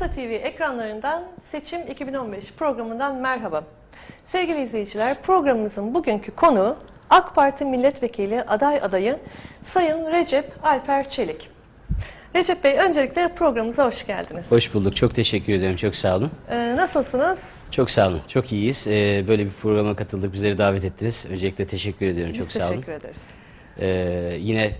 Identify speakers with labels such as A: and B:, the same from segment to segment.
A: Bursa TV ekranlarından Seçim 2015 programından merhaba. Sevgili izleyiciler, programımızın bugünkü konuğu AK Parti Milletvekili aday adayı Sayın Recep Alper Çelik. Recep Bey, öncelikle programımıza hoş geldiniz.
B: Hoş bulduk. Çok teşekkür ederim. Çok sağ olun.
A: Ee, nasılsınız?
B: Çok sağ olun. Çok iyiyiz. Ee, böyle bir programa katıldık. Bizleri davet ettiniz. Öncelikle teşekkür ediyorum.
A: Biz
B: Çok sağ olun.
A: teşekkür ederiz.
B: Ee, yine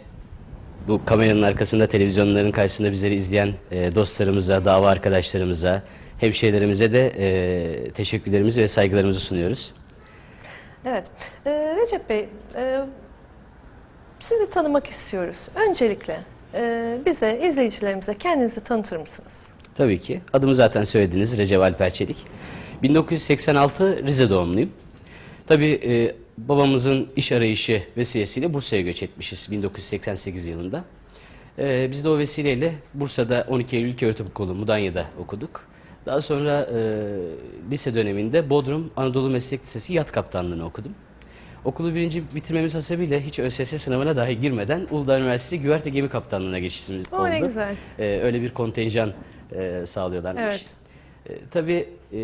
B: bu kameranın arkasında, televizyonların karşısında bizleri izleyen e, dostlarımıza, dava arkadaşlarımıza, hemşehrilerimize de e, teşekkürlerimizi ve saygılarımızı sunuyoruz.
A: Evet, Ee, Recep Bey, e, sizi tanımak istiyoruz. Öncelikle e, bize, izleyicilerimize kendinizi tanıtır mısınız?
B: Tabii ki. Adımı zaten söylediniz. Recep Alper Çelik. 1986 Rize doğumluyum. Tabii e, babamızın iş arayışı vesilesiyle Bursa'ya göç etmişiz 1988 yılında. E, biz de o vesileyle Bursa'da 12 Eylül İlköğretim Okulu Mudanya'da okuduk. Daha sonra e, lise döneminde Bodrum Anadolu Meslek Lisesi yat kaptanlığını okudum. Okulu birinci bitirmemiz hasebiyle hiç ÖSS sınavına dahi girmeden Uludağ Üniversitesi Güverte Gemi Kaptanlığı'na geçişimiz
A: O
B: oldu.
A: ne güzel.
B: Ee, öyle bir kontenjan e, sağlıyorlarmış.
A: Evet.
B: E, tabii e,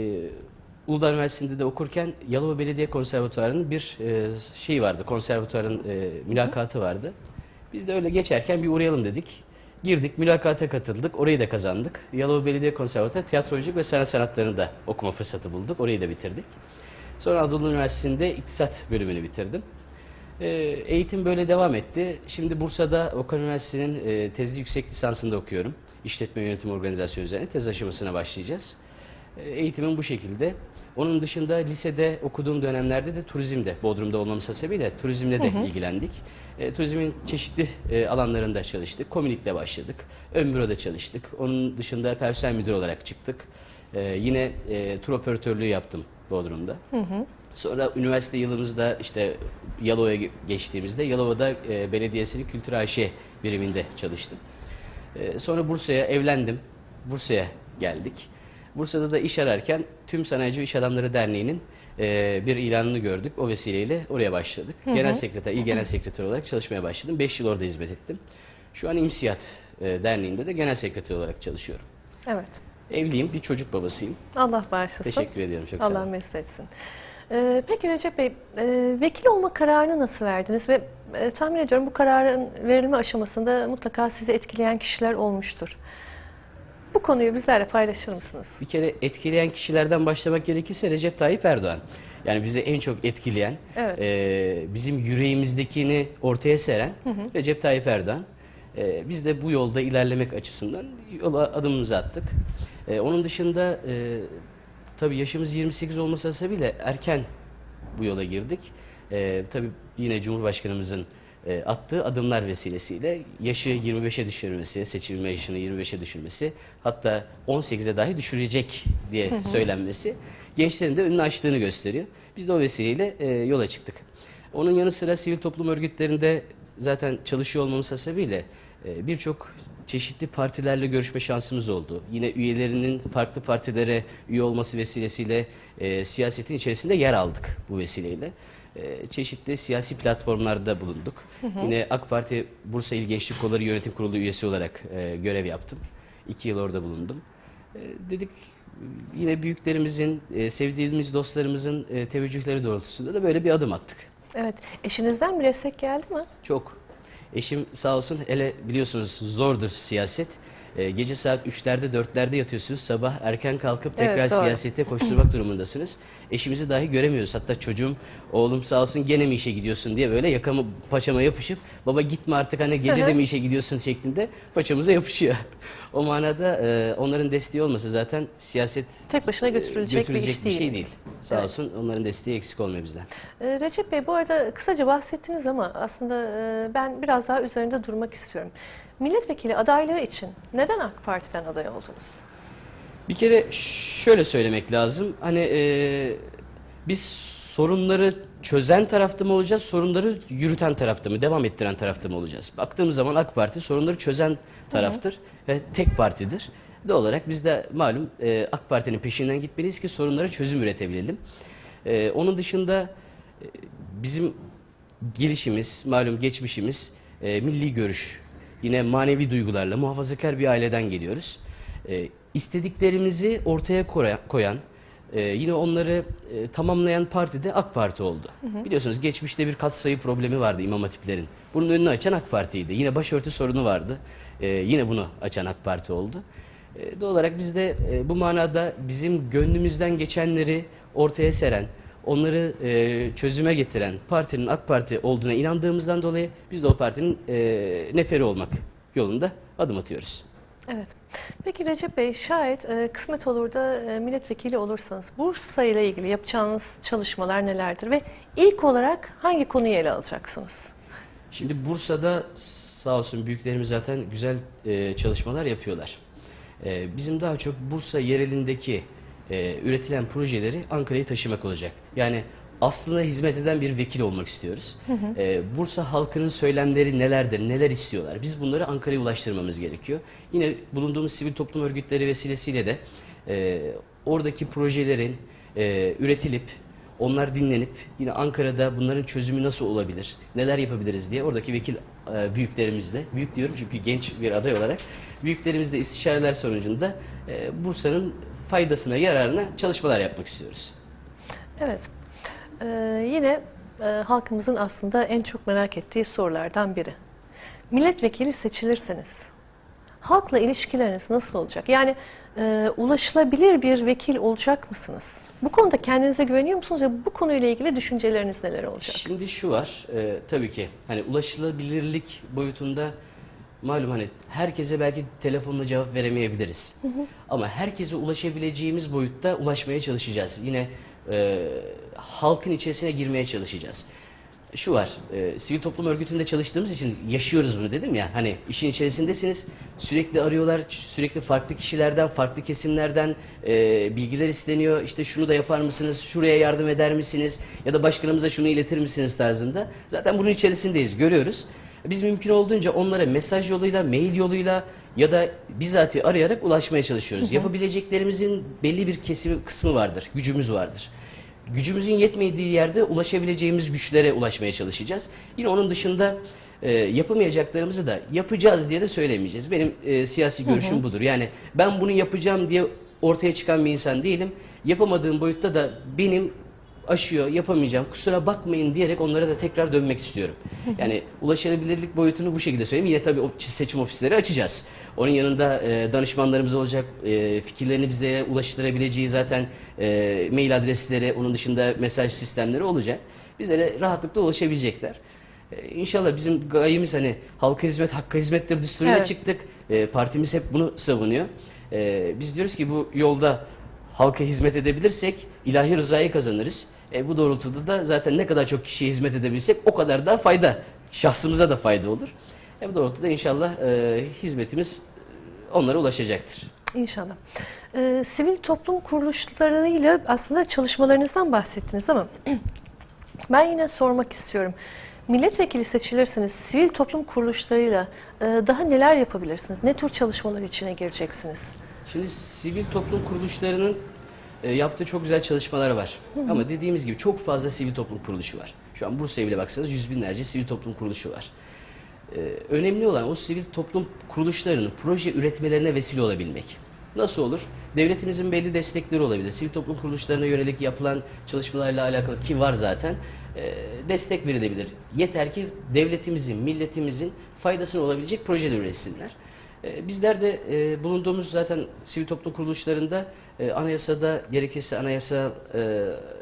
B: Uludağ Üniversitesi'nde de okurken Yalova Belediye Konservatuvarı'nın bir e, şeyi vardı, konservatuvarın e, mülakatı vardı. Biz de öyle geçerken bir uğrayalım dedik. Girdik, mülakata katıldık, orayı da kazandık. Yalova Belediye Konservatuvarı tiyatroculuk ve sanat sanatlarını da okuma fırsatı bulduk, orayı da bitirdik. Sonra Anadolu Üniversitesi'nde iktisat bölümünü bitirdim. E, eğitim böyle devam etti. Şimdi Bursa'da Okan Üniversitesi'nin e, tezli yüksek lisansında okuyorum. İşletme yönetim organizasyonu üzerine tez aşamasına başlayacağız. E, eğitimim bu şekilde. Onun dışında lisede okuduğum dönemlerde de turizmde, Bodrum'da olmamız hasebiyle turizmle de ilgilendik. E, turizmin çeşitli e, alanlarında çalıştık. Komünikle başladık. Ön büroda çalıştık. Onun dışında personel müdürü olarak çıktık. E, yine e, tur operatörlüğü yaptım Bodrum'da. Sonra üniversite yılımızda işte Yalova'ya ge- geçtiğimizde Yalova'da e, belediyesinin kültür AŞ biriminde çalıştım. E, sonra Bursa'ya evlendim. Bursa'ya geldik. Bursa'da da iş ararken Tüm Sanayici ve İş Adamları Derneği'nin e, bir ilanını gördük. O vesileyle oraya başladık. Genel sekreter, il genel sekreter olarak çalışmaya başladım. 5 yıl orada hizmet ettim. Şu an İmsiyat e, Derneği'nde de genel sekreter olarak çalışıyorum.
A: Evet.
B: Evliyim, bir çocuk babasıyım.
A: Allah bağışlasın.
B: Teşekkür ediyorum, çok sağ olun.
A: Allah mesut etsin. Ee, peki Recep Bey, e, vekil olma kararını nasıl verdiniz ve e, tahmin ediyorum bu kararın verilme aşamasında mutlaka sizi etkileyen kişiler olmuştur. Bu konuyu bizlerle paylaşır mısınız?
B: Bir kere etkileyen kişilerden başlamak gerekirse Recep Tayyip Erdoğan. Yani bizi en çok etkileyen,
A: Evet.
B: e, bizim yüreğimizdekini ortaya seren Recep Tayyip Erdoğan. E, biz de bu yolda ilerlemek açısından yola adımımızı attık. E, onun dışında e, tabii yaşımız 28 olması hasebiyle erken bu yola girdik. E, tabii yine Cumhurbaşkanımızın e, attığı adımlar vesilesiyle yaşı 25'e düşürmesi, seçilme yaşını 25'e düşürmesi, hatta 18'e dahi düşürecek diye söylenmesi gençlerin de önünü açtığını gösteriyor. Biz de o vesileyle e, yola çıktık. Onun yanı sıra sivil toplum örgütlerinde zaten çalışıyor olmamız hasebiyle e, birçok çeşitli partilerle görüşme şansımız oldu. Yine üyelerinin farklı partilere üye olması vesilesiyle e, siyasetin içerisinde yer aldık bu vesileyle. E, çeşitli siyasi platformlarda bulunduk. Yine AK Parti Bursa İl Gençlik Kolları Yönetim Kurulu üyesi olarak e, görev yaptım. İki yıl orada bulundum. E, dedik yine büyüklerimizin, e, sevdiğimiz dostlarımızın e, teveccühleri doğrultusunda da böyle bir adım attık.
A: Evet, eşinizden bir destek geldi mi?
B: Çok. Eşim sağ olsun hele biliyorsunuz zordur siyaset. Ee, gece saat 3'lerde 4'lerde yatıyorsunuz. Sabah erken kalkıp tekrar
A: Evet, doğru.
B: siyasete koşturmak durumundasınız. Eşimizi dahi göremiyoruz. Hatta çocuğum oğlum sağ olsun gene mi işe gidiyorsun diye böyle yakamı paçama yapışıp baba gitme artık hani gece de mi işe gidiyorsun şeklinde paçamıza yapışıyor. o manada e, onların desteği olmasa zaten siyaset
A: Tek başına
B: e,
A: götürülecek bir iş değil.
B: şey değil. Sağ
A: Evet.
B: olsun onların desteği eksik olmuyor bizden.
A: Ee, Recep Bey bu arada kısaca bahsettiniz ama aslında e, ben biraz daha üzerinde durmak istiyorum. Milletvekili adaylığı için neden AK Parti'den aday oldunuz?
B: Bir kere şöyle söylemek lazım. Hani e, biz sorunları çözen tarafta mı olacağız, sorunları yürüten tarafta mı, devam ettiren tarafta mı olacağız? Baktığımız zaman AK Parti sorunları çözen taraftır ve tek partidir. De olarak biz de malum e, AK Parti'nin peşinden gitmeliyiz ki sorunlara çözüm üretebilelim. E, onun dışında e, bizim gelişimiz, malum geçmişimiz e, milli görüş, yine manevi duygularla muhafazakar bir aileden geliyoruz. E, istediklerimizi ortaya koya- koyan, e, yine onları e, tamamlayan parti de AK Parti oldu. Biliyorsunuz geçmişte bir katsayı problemi vardı imam hatiplerin. Bunun önünü açan AK Parti'ydi. Yine başörtü sorunu vardı. E, yine bunu açan AK Parti oldu. E, doğal olarak biz de e, bu manada bizim gönlümüzden geçenleri ortaya seren, onları e, çözüme getiren partinin AK Parti olduğuna inandığımızdan dolayı biz de o partinin e, neferi olmak yolunda adım atıyoruz.
A: Evet. Peki Recep Bey şayet e, kısmet olur da e, milletvekili olursanız Bursa ile ilgili yapacağınız çalışmalar nelerdir ve ilk olarak hangi konuyu ele alacaksınız?
B: Şimdi Bursa'da sağ olsun büyüklerimiz zaten güzel e, çalışmalar yapıyorlar. E, bizim daha çok Bursa yerelindeki e, üretilen projeleri Ankara'ya taşımak olacak. Yani aslına hizmet eden bir vekil olmak istiyoruz. E, Bursa halkının söylemleri nelerdir, neler istiyorlar? Biz bunları Ankara'ya ulaştırmamız gerekiyor. Yine bulunduğumuz sivil toplum örgütleri vesilesiyle de e, oradaki projelerin e, üretilip onlar dinlenip yine Ankara'da bunların çözümü nasıl olabilir, neler yapabiliriz diye oradaki vekil e, büyüklerimizle, büyük diyorum çünkü genç bir aday olarak, büyüklerimizle istişareler sonucunda e, Bursa'nın faydasına, yararına çalışmalar yapmak istiyoruz.
A: Evet. Ee, yine e, halkımızın aslında en çok merak ettiği sorulardan biri. Milletvekili seçilirseniz halkla ilişkileriniz nasıl olacak? Yani e, ulaşılabilir bir vekil olacak mısınız? Bu konuda kendinize güveniyor musunuz ve bu konuyla ilgili düşünceleriniz neler olacak?
B: Şimdi şu var, e, tabii ki hani ulaşılabilirlik boyutunda malum hani herkese belki telefonla cevap veremeyebiliriz. Ama herkese ulaşabileceğimiz boyutta ulaşmaya çalışacağız. Yine e, halkın içerisine girmeye çalışacağız. Şu var, e, sivil toplum örgütünde çalıştığımız için yaşıyoruz bunu dedim ya. Hani işin içerisindesiniz, sürekli arıyorlar, sürekli farklı kişilerden, farklı kesimlerden e, bilgiler isteniyor. İşte şunu da yapar mısınız, şuraya yardım eder misiniz ya da başkanımıza şunu iletir misiniz tarzında. Zaten bunun içerisindeyiz, görüyoruz. Biz mümkün olduğunca onlara mesaj yoluyla, mail yoluyla ya da bizatihi arayarak ulaşmaya çalışıyoruz. Yapabileceklerimizin belli bir kesimi kısmı vardır, gücümüz vardır. Gücümüzün yetmediği yerde ulaşabileceğimiz güçlere ulaşmaya çalışacağız. Yine onun dışında e, yapamayacaklarımızı da yapacağız diye de söylemeyeceğiz. Benim e, siyasi görüşüm budur. Yani ben bunu yapacağım diye ortaya çıkan bir insan değilim. Yapamadığım boyutta da benim aşıyor, yapamayacağım, kusura bakmayın diyerek onlara da tekrar dönmek istiyorum. Yani ulaşılabilirlik boyutunu bu şekilde söyleyeyim. Yine tabii seçim ofisleri açacağız. Onun yanında e, danışmanlarımız olacak, e, fikirlerini bize ulaştırabileceği zaten e, mail adresleri, onun dışında mesaj sistemleri olacak. Bizlere rahatlıkla ulaşabilecekler. E, İnşallah bizim gayemiz hani halka hizmet, hakka hizmettir düsturuyla
A: Evet.
B: çıktık. E, partimiz hep bunu savunuyor. E, biz diyoruz ki bu yolda halka hizmet edebilirsek ilahi rızayı kazanırız. E, bu doğrultuda da zaten ne kadar çok kişiye hizmet edebilirsek o kadar da fayda, şahsımıza da fayda olur. E, bu doğrultuda inşallah e, hizmetimiz e, onlara ulaşacaktır.
A: İnşallah. Ee, sivil toplum kuruluşlarıyla aslında çalışmalarınızdan bahsettiniz ama ben yine sormak istiyorum. Milletvekili seçilirseniz sivil toplum kuruluşlarıyla e, daha neler yapabilirsiniz? Ne tür çalışmalar içine gireceksiniz?
B: Şimdi sivil toplum kuruluşlarının e, yaptığı çok güzel çalışmalar var. Ama dediğimiz gibi çok fazla sivil toplum kuruluşu var. Şu an Bursa'ya bile baksanız yüz binlerce sivil toplum kuruluşu var. E, önemli olan o sivil toplum kuruluşlarının proje üretmelerine vesile olabilmek. Nasıl olur? Devletimizin belli destekleri olabilir. Sivil toplum kuruluşlarına yönelik yapılan çalışmalarla alakalı ki var zaten e, destek verilebilir. Yeter ki devletimizin, milletimizin faydasına olabilecek projeler üretsinler. E, Bizler de e, bulunduğumuz zaten sivil toplum kuruluşlarında e, anayasada gerekirse anayasa e,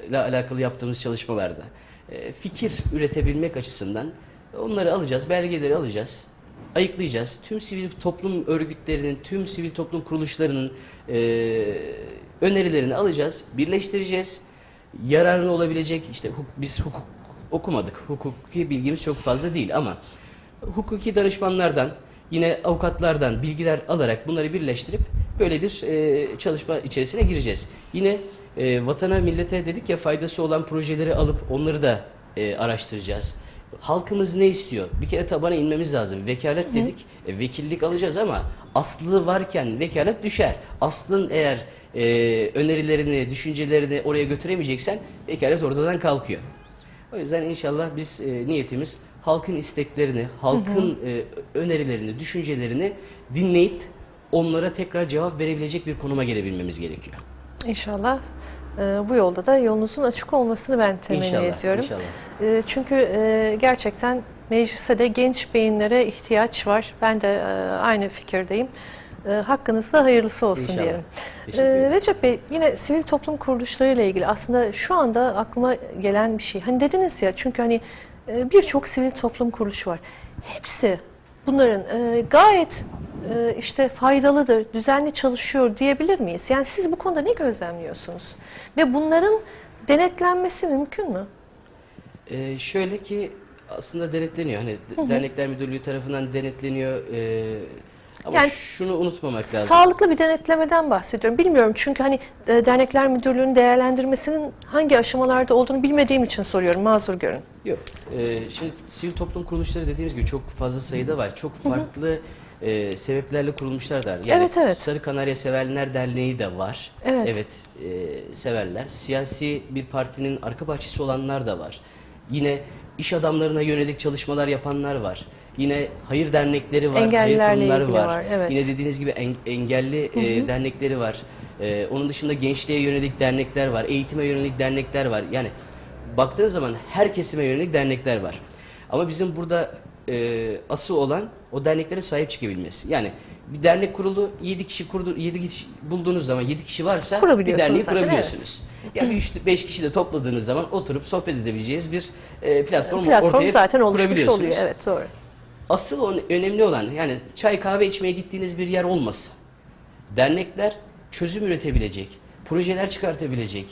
B: ile alakalı yaptığımız çalışmalarda e, fikir üretebilmek açısından onları alacağız, belgeleri alacağız, ayıklayacağız. Tüm sivil toplum örgütlerinin, tüm sivil toplum kuruluşlarının e, önerilerini alacağız, birleştireceğiz. Yararına olabilecek işte hukuk, biz hukuk okumadık, hukuki bilgimiz çok fazla değil ama hukuki danışmanlardan, yine avukatlardan bilgiler alarak bunları birleştirip böyle bir e, çalışma içerisine gireceğiz. Yine e, vatana, millete dedik ya faydası olan projeleri alıp onları da e, araştıracağız. Halkımız ne istiyor? Bir kere tabana inmemiz lazım. Vekalet dedik. E, vekillik alacağız ama aslı varken vekalet düşer. Aslın eğer e, önerilerini, düşüncelerini oraya götüremeyeceksen vekalet oradan kalkıyor. O yüzden inşallah biz e, niyetimiz halkın isteklerini, halkın e, önerilerini, düşüncelerini dinleyip onlara tekrar cevap verebilecek bir konuma gelebilmemiz gerekiyor.
A: İnşallah e, bu yolda da yolunuzun açık olmasını ben temenni
B: İnşallah,
A: ediyorum.
B: inşallah.
A: E, çünkü e, gerçekten mecliste de genç beyinlere ihtiyaç var. Ben de e, aynı fikirdeyim. E, hakkınızda hayırlısı olsun
B: İnşallah.
A: diyelim. E. Recep Bey yine sivil toplum kuruluşlarıyla ilgili aslında şu anda aklıma gelen bir şey. Hani dediniz ya çünkü hani e, birçok sivil toplum kuruluşu var. Hepsi bunların e, gayet e, işte faydalıdır, düzenli çalışıyor diyebilir miyiz? Yani siz bu konuda ne gözlemliyorsunuz? Ve bunların denetlenmesi mümkün mü?
B: Ee, şöyle ki aslında denetleniyor. Hani dernekler müdürlüğü tarafından denetleniyor. Ee, ama
A: Yani
B: şunu unutmamak lazım.
A: Sağlıklı bir denetlemeden bahsediyorum. Bilmiyorum çünkü hani e, dernekler müdürlüğünün değerlendirmesinin hangi aşamalarda olduğunu bilmediğim için soruyorum. Mazur görün.
B: Yok. Ee, şimdi sivil toplum kuruluşları dediğimiz gibi çok fazla sayıda var. Çok farklı e, sebeplerle kurulmuşlar da var. Yani
A: Evet, evet.
B: Sarı Kanarya Sevenler Derneği de var.
A: Evet.
B: e, severler. Siyasi bir partinin arka bahçesi olanlar da var. Yine iş adamlarına yönelik çalışmalar yapanlar var. Yine hayır dernekleri var, hayır kurumları var.
A: var, evet.
B: Yine dediğiniz gibi en- engelli e, dernekleri var. E, onun dışında gençliğe yönelik dernekler var, eğitime yönelik dernekler var. Yani baktığınız zaman her kesime yönelik dernekler var. Ama bizim burada e, asıl olan o derneklere sahip çıkabilmesi. Yani bir dernek kurulu 7 kişi kurdu 7 kişi bulduğunuz zaman 7 kişi varsa bir derneği
A: zaten,
B: kurabiliyorsunuz. Ya bir 3 5 kişi de topladığınız zaman oturup sohbet edebileceğiz bir e, platform,
A: Platform
B: ortaya
A: zaten oluşmuş
B: kurabiliyorsunuz.
A: oluyor. Evet doğru.
B: Asıl önemli olan yani çay kahve içmeye gittiğiniz bir yer olmasın. Dernekler çözüm üretebilecek, projeler çıkartabilecek.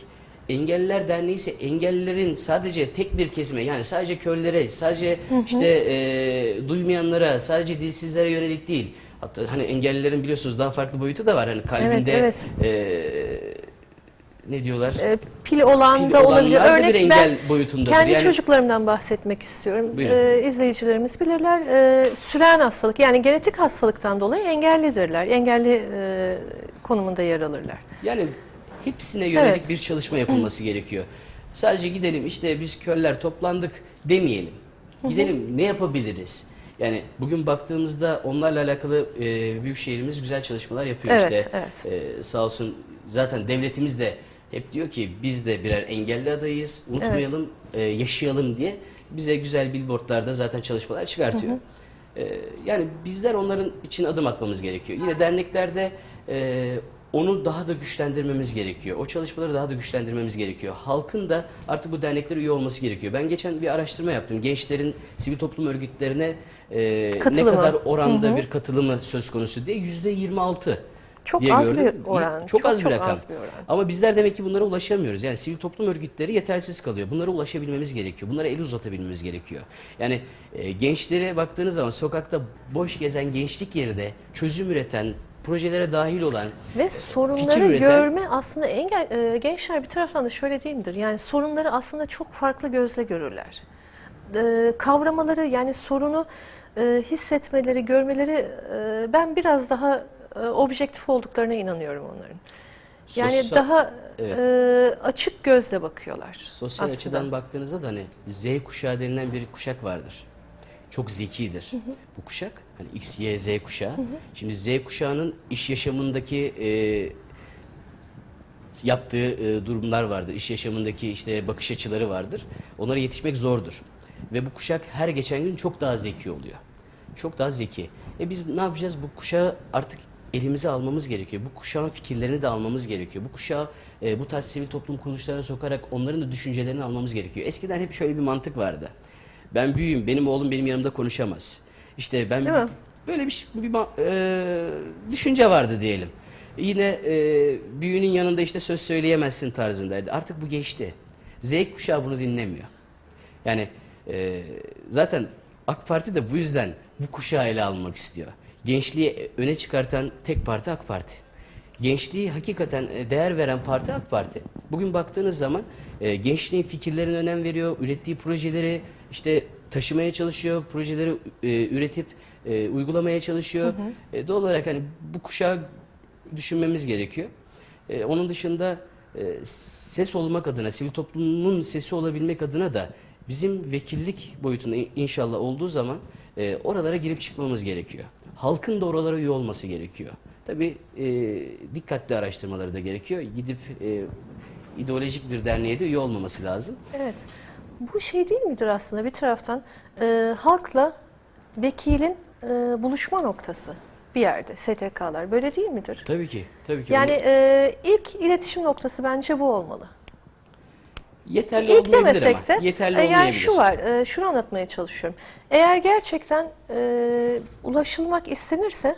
B: Engelliler Derneği ise engellilerin sadece tek bir kesime yani sadece köylere, sadece işte e, duymayanlara, sadece dilsizlere yönelik değil. Hatta hani engellilerin biliyorsunuz daha farklı boyutu da var. Hani kalbinde
A: evet.
B: e, ne diyorlar?
A: E, pil olan
B: Pil
A: da olabilir.
B: da bir
A: Örnek
B: engel
A: ben
B: boyutundadır.
A: kendi
B: Yani-
A: çocuklarımdan bahsetmek istiyorum.
B: Buyurun.
A: E, izleyicilerimiz bilirler. E, süren hastalık yani genetik hastalıktan dolayı engellidirler. Engelli e, konumunda yer alırlar.
B: Yani hepsine yönelik
A: Evet.
B: bir çalışma yapılması gerekiyor. Sadece gidelim işte biz köller toplandık demeyelim. Gidelim ne yapabiliriz? Yani bugün baktığımızda onlarla alakalı e, büyükşehirimiz güzel çalışmalar yapıyor
A: Evet,
B: işte.
A: evet.
B: E, sağ olsun zaten devletimiz de hep diyor ki biz de birer engelli adayız. Unutmayalım, e, yaşayalım diye bize güzel billboardlarda zaten çalışmalar çıkartıyor. E, yani bizler onların için adım atmamız gerekiyor. Yine derneklerde e, onu daha da güçlendirmemiz gerekiyor. O çalışmaları daha da güçlendirmemiz gerekiyor. Halkın da artık bu derneklere üye olması gerekiyor. Ben geçen bir araştırma yaptım. Gençlerin sivil toplum örgütlerine e, ne
A: Katılımı.
B: kadar oranda bir katılımı söz konusu diye yüzde 26
A: Çok
B: diye
A: az
B: gördüm.
A: bir oran.
B: Çok, az bir
A: çok
B: rakam.
A: az bir oran.
B: Ama bizler demek ki bunlara ulaşamıyoruz. Yani sivil toplum örgütleri yetersiz kalıyor. Bunlara ulaşabilmemiz gerekiyor. Bunlara el uzatabilmemiz gerekiyor. Yani e, gençlere baktığınız zaman sokakta boş gezen gençlik yerine çözüm üreten, projelere dahil olan
A: Ve sorunları
B: üreten-
A: görme aslında engel e, gençler bir taraftan da şöyle değil midir? Yani sorunları aslında çok farklı gözle görürler. E, kavramaları yani sorunu e, hissetmeleri, görmeleri e, ben biraz daha e, objektif olduklarına inanıyorum onların. Yani
B: Sosyal-
A: daha
B: Evet.
A: e, açık gözle bakıyorlar.
B: Sosyal
A: aslında.
B: açıdan baktığınızda da hani Z kuşağı denilen bir kuşak vardır. Çok zekidir bu kuşak. Hani X, Y, Z kuşağı. Şimdi Z kuşağının iş yaşamındaki e, yaptığı e, durumlar vardır. İş yaşamındaki işte bakış açıları vardır. Onlara yetişmek zordur. Ve bu kuşak her geçen gün çok daha zeki oluyor. Çok daha zeki. E biz ne yapacağız? Bu kuşağı artık elimize almamız gerekiyor. Bu kuşağın fikirlerini de almamız gerekiyor. Bu kuşağı e, bu tarz sivil toplum kuruluşlarına sokarak onların da düşüncelerini almamız gerekiyor. Eskiden hep şöyle bir mantık vardı. Ben büyüğüm, benim oğlum benim yanımda konuşamaz. İşte ben
A: Değil mi?
B: böyle bir, bir e, düşünce vardı diyelim. Yine e, büyüğünün yanında işte söz söyleyemezsin tarzındaydı. Artık bu geçti. Z kuşağı bunu dinlemiyor. Yani e, zaten AK Parti de bu yüzden bu kuşağı ele almak istiyor. Gençliği öne çıkartan tek parti AK Parti. Gençliği hakikaten e, değer veren parti AK Parti. Bugün baktığınız zaman e, gençliğin fikirlerine önem veriyor, ürettiği projeleri işte taşımaya çalışıyor, projeleri e, üretip e, uygulamaya çalışıyor. E, doğal olarak hani bu kuşağı düşünmemiz gerekiyor. E, onun dışında e, ses olmak adına, sivil toplumun sesi olabilmek adına da bizim vekillik boyutunda in- inşallah olduğu zaman e, oralara girip çıkmamız gerekiyor. Halkın da oralara üye olması gerekiyor. Tabii e, dikkatli araştırmaları da gerekiyor. Gidip e, ideolojik bir derneğe de üye olmaması lazım.
A: Evet. Bu şey değil midir aslında bir taraftan e, halkla vekilin e, buluşma noktası bir yerde STK'lar böyle değil midir?
B: Tabii ki. Tabii ki.
A: Yani e, ilk iletişim noktası bence bu olmalı.
B: Yeterli
A: İlk
B: olmayabilir
A: demesek de
B: ama. Yeterli
A: e, yani şu var, e, şunu anlatmaya çalışıyorum. Eğer gerçekten e, ulaşılmak istenirse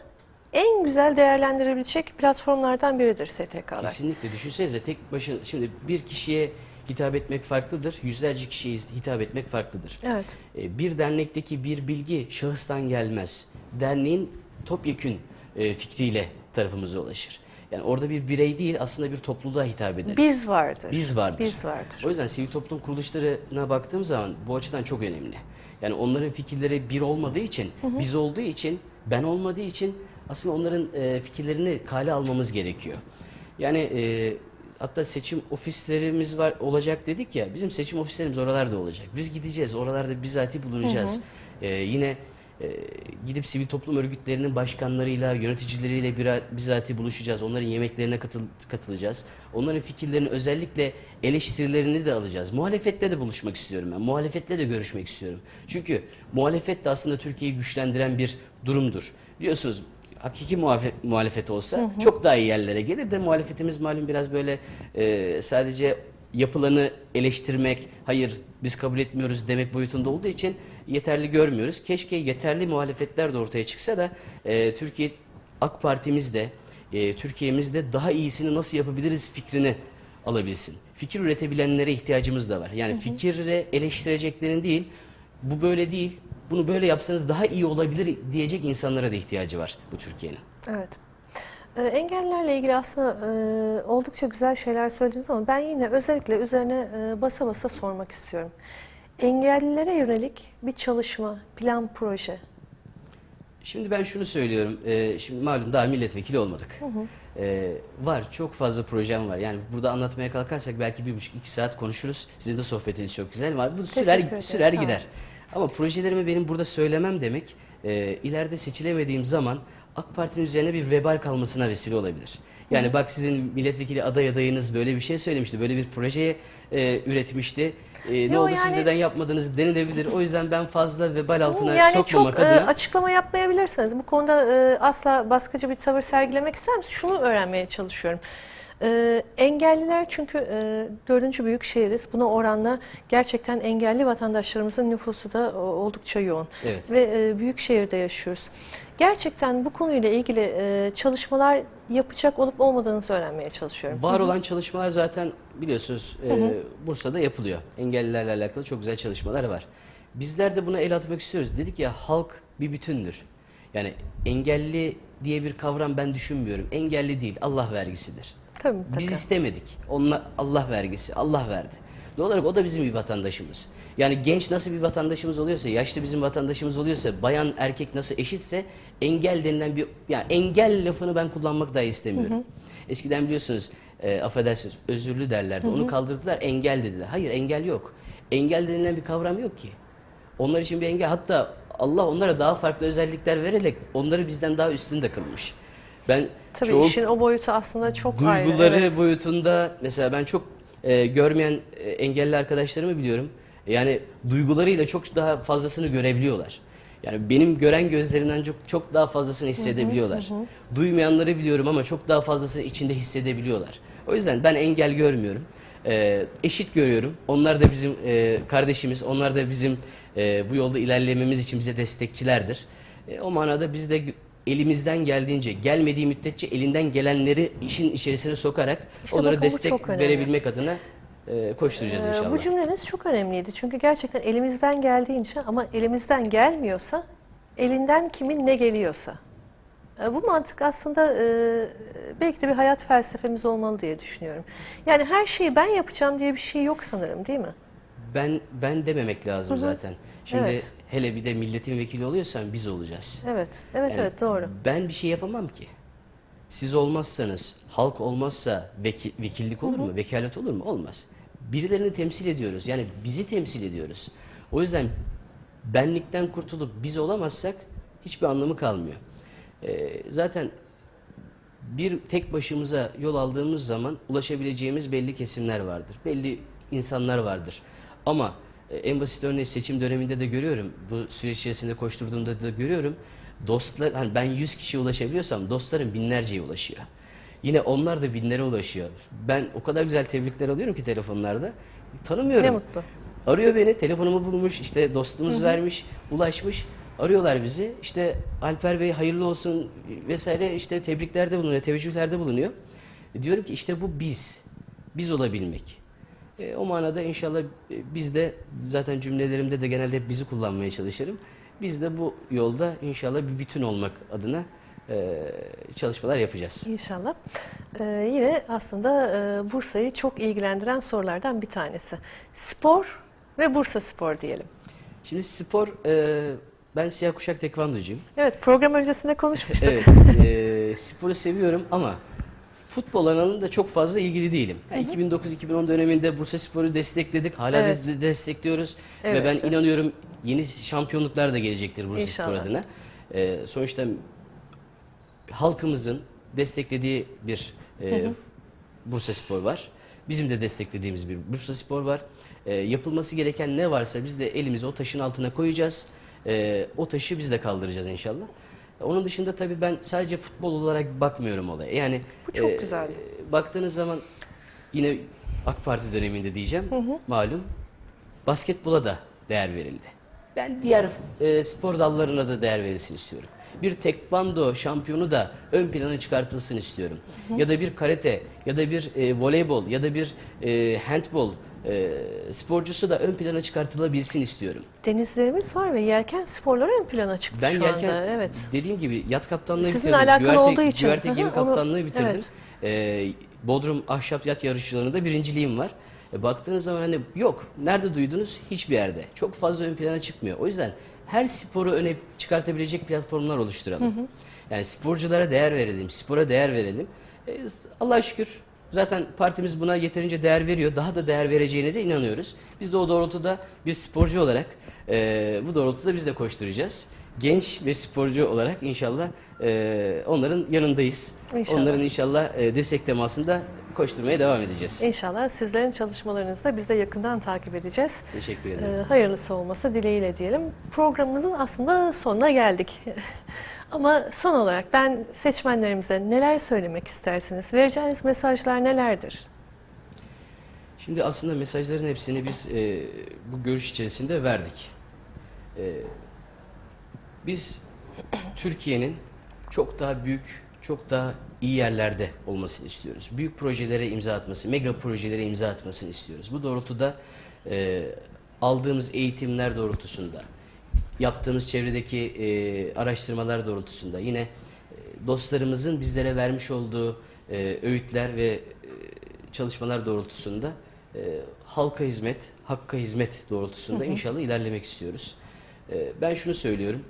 A: en güzel değerlendirebilecek platformlardan biridir STK'lar.
B: Kesinlikle. Düşünsenize tek başına şimdi bir kişiye hitap etmek farklıdır. Yüzlerce kişiye hitap etmek farklıdır.
A: Evet.
B: E, Bir dernekteki bir bilgi şahıstan gelmez. Derneğin topyekün e, fikriyle tarafımıza ulaşır. Yani orada bir birey değil aslında bir topluluğa hitap ederiz.
A: Biz vardır.
B: Biz vardır.
A: Biz vardır.
B: O yüzden sivil toplum kuruluşlarına baktığım zaman bu açıdan çok önemli. Yani onların fikirleri bir olmadığı için, biz olduğu için, ben olmadığı için aslında onların e, fikirlerini kale almamız gerekiyor. Yani e, hatta seçim ofislerimiz var olacak dedik ya, bizim seçim ofislerimiz oralarda olacak. Biz gideceğiz, oralarda bizatihi bulunacağız. E, yine e, gidip sivil toplum örgütlerinin başkanlarıyla, yöneticileriyle bira- bizatihi buluşacağız. Onların yemeklerine katıl- katılacağız. Onların fikirlerini özellikle eleştirilerini de alacağız. Muhalefetle de buluşmak istiyorum ben. Muhalefetle de görüşmek istiyorum. Çünkü muhalefet de aslında Türkiye'yi güçlendiren bir durumdur. Biliyorsunuz hakiki muhafe- muhalefet olsa çok daha iyi yerlere gelir de muhalefetimiz malum biraz böyle e, sadece yapılanı eleştirmek, hayır biz kabul etmiyoruz demek boyutunda olduğu için yeterli görmüyoruz. Keşke yeterli muhalefetler de ortaya çıksa da e, Türkiye AK Parti'miz de e, Türkiye'mizde daha iyisini nasıl yapabiliriz fikrini alabilsin. Fikir üretebilenlere ihtiyacımız da var. Yani fikirle eleştireceklerin değil, bu böyle değil, bunu böyle yapsanız daha iyi olabilir diyecek insanlara da ihtiyacı var bu Türkiye'nin.
A: Evet. Ee, engellerle ilgili aslında e, oldukça güzel şeyler söylediniz ama ben yine özellikle üzerine e, basa basa sormak istiyorum. Engellilere yönelik bir çalışma, plan, proje.
B: Şimdi ben şunu söylüyorum. Ee, şimdi malum daha milletvekili olmadık. Ee, var çok fazla projem var. Yani burada anlatmaya kalkarsak belki bir buçuk iki saat konuşuruz. Sizin de sohbetiniz çok güzel var. Bu
A: Teşekkür
B: sürer
A: ederim,
B: sürer gider. Ama projelerimi benim burada söylemem demek e, ileride seçilemediğim zaman AK Parti'nin üzerine bir vebal kalmasına vesile olabilir. Yani bak sizin milletvekili aday adayınız böyle bir şey söylemişti. Böyle bir proje e, üretmişti. E, ne
A: Yo,
B: oldu siz
A: yani-
B: neden yapmadınız denilebilir. O yüzden ben fazla vebal altına
A: yani
B: sokmamak
A: çok e,
B: adına
A: açıklama yapmayabilirsiniz. Bu konuda e, asla baskıcı bir tavır sergilemek ister misiniz? Şunu öğrenmeye çalışıyorum. E, engelliler çünkü e, dördüncü büyük şehiriz. Buna oranla gerçekten engelli vatandaşlarımızın nüfusu da oldukça yoğun.
B: Evet.
A: Ve e, büyük şehirde yaşıyoruz. Gerçekten bu konuyla ilgili e, çalışmalar yapacak olup olmadığınızı öğrenmeye çalışıyorum.
B: Var olan çalışmalar zaten biliyorsunuz e, Bursa'da yapılıyor. Engellilerle alakalı çok güzel çalışmalar var. Bizler de buna el atmak istiyoruz. Dedik ya halk bir bütündür. Yani engelli diye bir kavram ben düşünmüyorum. Engelli değil, Allah vergisidir.
A: Tabii mutlaka.
B: Biz istemedik. Onunla Allah vergisi, Allah verdi. Doğal olarak o da bizim bir vatandaşımız. Yani genç nasıl bir vatandaşımız oluyorsa, yaşlı bizim vatandaşımız oluyorsa, bayan erkek nasıl eşitse engel denilen bir yani engel lafını ben kullanmak dahi istemiyorum. Eskiden biliyorsunuz e, affedersiniz özürlü derlerdi. Onu kaldırdılar, engel dediler. Hayır engel yok. Engel denilen bir kavram yok ki. Onlar için bir engel hatta Allah onlara daha farklı özellikler vererek onları bizden daha üstün de kılmış. Ben
A: Tabii
B: çok
A: işin o boyutu aslında çok ayrı.
B: duyguları
A: evet.
B: boyutunda mesela ben çok e, görmeyen e, engelli arkadaşlarımı biliyorum. Yani duygularıyla çok daha fazlasını görebiliyorlar. Yani benim gören gözlerinden çok çok daha fazlasını hissedebiliyorlar. Duymayanları biliyorum ama çok daha fazlasını içinde hissedebiliyorlar. O yüzden ben engel görmüyorum. E, eşit görüyorum. Onlar da bizim e, kardeşimiz. Onlar da bizim e, bu yolda ilerlememiz için bize destekçilerdir. E, o manada biz de elimizden geldiğince, gelmediği müddetçe elinden gelenleri işin içerisine sokarak
A: İşte
B: onlara
A: bu
B: destek verebilmek adına e, koşturacağız
A: Ee,
B: inşallah.
A: Bu cümleniz çok önemliydi. Çünkü gerçekten elimizden geldiğince ama elimizden gelmiyorsa elinden kimin ne geliyorsa. Ee, Bu mantık aslında e, belki de bir hayat felsefemiz olmalı diye düşünüyorum. Yani her şeyi ben yapacağım diye bir şey yok sanırım değil mi?
B: Ben ben dememek lazım zaten. Şimdi
A: Evet.
B: hele bir de milletin vekili oluyorsan biz olacağız.
A: Evet, evet,
B: Yani
A: evet doğru.
B: Ben bir şey yapamam ki. Siz olmazsanız, halk olmazsa veki- vekillik olur mu? Vekalet olur mu? Olmaz. Birilerini temsil ediyoruz. Yani bizi temsil ediyoruz. O yüzden benlikten kurtulup biz olamazsak hiçbir anlamı kalmıyor. Ee, zaten bir tek başımıza yol aldığımız zaman ulaşabileceğimiz belli kesimler vardır. Belli insanlar vardır. Ama e, en basit örneği seçim döneminde de görüyorum. Bu süreç içerisinde koşturduğumda da görüyorum. Dostlar hani ben 100 kişiye ulaşabiliyorsam dostlarım binlerceye ulaşıyor. Yine onlar da binlere ulaşıyor. Ben o kadar güzel tebrikler alıyorum ki telefonlarda. Tanımıyorum.
A: Ne mutlu.
B: Arıyor beni, telefonumu bulmuş, işte dostumuz vermiş, ulaşmış. Arıyorlar bizi. İşte Alper Bey hayırlı olsun vesaire işte tebriklerde bulunuyor, teveccühlerde bulunuyor. Diyorum ki işte bu biz. Biz olabilmek. E, o manada inşallah e, biz de zaten cümlelerimde de genelde hep bizi kullanmaya çalışırım. Biz de bu yolda inşallah bir bütün olmak adına e, çalışmalar yapacağız.
A: İnşallah. Ee, yine aslında e, Bursa'yı çok ilgilendiren sorulardan bir tanesi. Spor ve Bursa Spor diyelim.
B: Şimdi spor, e, ben siyah kuşak tekvandocuyum.
A: Evet program öncesinde konuşmuştuk.
B: Evet, e, sporu seviyorum ama futbol alanında çok fazla ilgili değilim. Yani 2009-2010 döneminde Bursa Spor'u destekledik, hala
A: Evet.
B: de destekliyoruz
A: Evet.
B: ve ben inanıyorum yeni şampiyonluklar da gelecektir Bursa Spor
A: İnşallah.
B: adına. E, sonuçta halkımızın desteklediği bir e, Bursa Spor var. Bizim de desteklediğimiz bir Bursa Spor var. E, yapılması gereken ne varsa biz de elimizi o taşın altına koyacağız. E, o taşı biz de kaldıracağız inşallah. Onun dışında tabii ben sadece futbol olarak bakmıyorum olaya. Yani
A: Bu çok
B: e,
A: güzeldi.
B: Baktığınız zaman yine AK Parti döneminde diyeceğim malum basketbola da değer verildi. Ben diğer e, spor dallarına da değer verilsin istiyorum. Bir tekvando şampiyonu da ön plana çıkartılsın istiyorum. Ya da bir karate ya da bir e, voleybol ya da bir e, handbol e, sporcusu da ön plana çıkartılabilsin istiyorum.
A: Denizlerimiz var ve yelken sporları ön plana çıktı
B: Ben
A: şu
B: yelken
A: anda. Evet.
B: dediğim gibi yat kaptanlığı
A: Sizin
B: bitirdim.
A: alakalı
B: güverte,
A: olduğu için.
B: Güverte
A: Hı hı,
B: gemi
A: onu-
B: kaptanlığı bitirdim.
A: evet.
B: Ee, Bodrum ahşap yat yarışlarında birinciliğim var. E, baktığınız zaman hani yok. Nerede duydunuz? Hiçbir yerde. Çok fazla ön plana çıkmıyor. O yüzden her sporu öne çıkartabilecek platformlar oluşturalım. Yani sporculara değer verelim, spora değer verelim. E, Allah'a şükür zaten partimiz buna yeterince değer veriyor. Daha da değer vereceğine de inanıyoruz. Biz de o doğrultuda bir sporcu olarak e, bu doğrultuda biz de koşturacağız. Genç ve sporcu olarak inşallah e, onların yanındayız.
A: İnşallah.
B: Onların inşallah e, destek temasında koşturmaya devam edeceğiz.
A: İnşallah sizlerin çalışmalarınızı da biz de yakından takip edeceğiz.
B: Teşekkür
A: Ee,
B: ederim.
A: hayırlısı olması dileğiyle diyelim. Programımızın aslında sonuna geldik. Ama son olarak ben seçmenlerimize neler söylemek istersiniz? Vereceğiniz mesajlar nelerdir?
B: Şimdi aslında mesajların hepsini biz e, bu görüş içerisinde verdik. E, biz Türkiye'nin çok daha büyük, çok daha iyi yerlerde olmasını istiyoruz. Büyük projelere imza atması, mega projelere imza atmasını istiyoruz. Bu doğrultuda e, aldığımız eğitimler doğrultusunda, yaptığımız çevredeki e, araştırmalar doğrultusunda, yine e, dostlarımızın bizlere vermiş olduğu e, öğütler ve e, çalışmalar doğrultusunda e, halka hizmet, hakka hizmet doğrultusunda inşallah ilerlemek istiyoruz. E, ben şunu söylüyorum.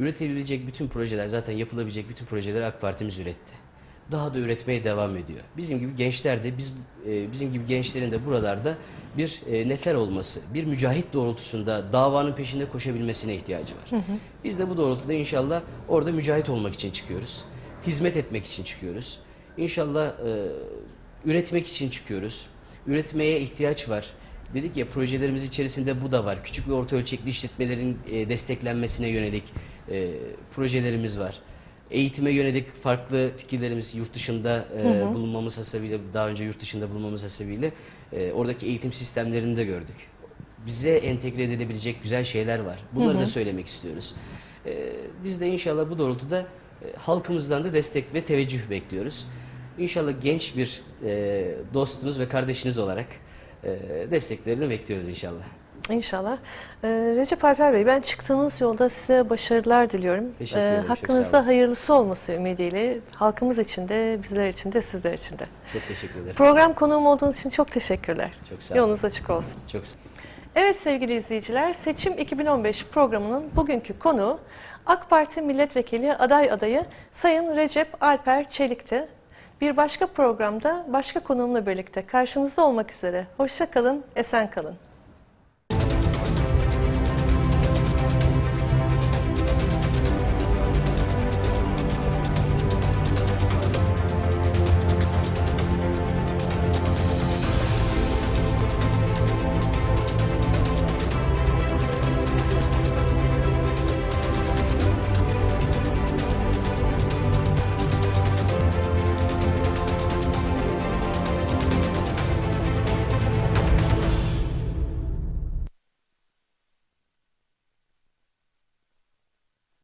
B: Üretilebilecek bütün projeler, zaten yapılabilecek bütün projeleri AK Partimiz üretti. Daha da üretmeye devam ediyor. Bizim gibi gençler de, biz, e, bizim gibi gençlerin de buralarda bir e, nefer olması, bir mücahit doğrultusunda davanın peşinde koşabilmesine ihtiyacı var. Biz de bu doğrultuda inşallah orada mücahit olmak için çıkıyoruz. Hizmet etmek için çıkıyoruz. İnşallah e, üretmek için çıkıyoruz. Üretmeye ihtiyaç var. Dedik ya projelerimiz içerisinde bu da var. Küçük ve orta ölçekli işletmelerin e, desteklenmesine yönelik e, projelerimiz var. Eğitime yönelik farklı fikirlerimiz yurt dışında e, bulunmamız hasebiyle, daha önce yurt dışında bulunmamız hasebiyle e, oradaki eğitim sistemlerini de gördük. Bize entegre edilebilecek güzel şeyler var. Bunları da söylemek istiyoruz. E, biz de inşallah bu doğrultuda e, halkımızdan da destek ve teveccüh bekliyoruz. İnşallah genç bir e, dostunuz ve kardeşiniz olarak e, desteklerini bekliyoruz inşallah.
A: İnşallah. Ee, Recep Alper Bey ben çıktığınız yolda size başarılar diliyorum. Ee,
B: Teşekkür ederim, çok sağ
A: hakkınızda
B: olun.
A: hayırlısı olması ümidiyle halkımız için de bizler için de sizler için de.
B: Çok teşekkür ederim.
A: Program konuğum olduğunuz için çok teşekkürler.
B: Çok sağ olun.
A: Yolunuz açık olsun.
B: Çok sağ
A: Evet sevgili izleyiciler, Seçim 2015 programının bugünkü konuğu AK Parti Milletvekili aday adayı Sayın Recep Alper Çelik'ti. Bir başka programda başka konuğumla birlikte karşınızda olmak üzere. Hoşça kalın, esen kalın.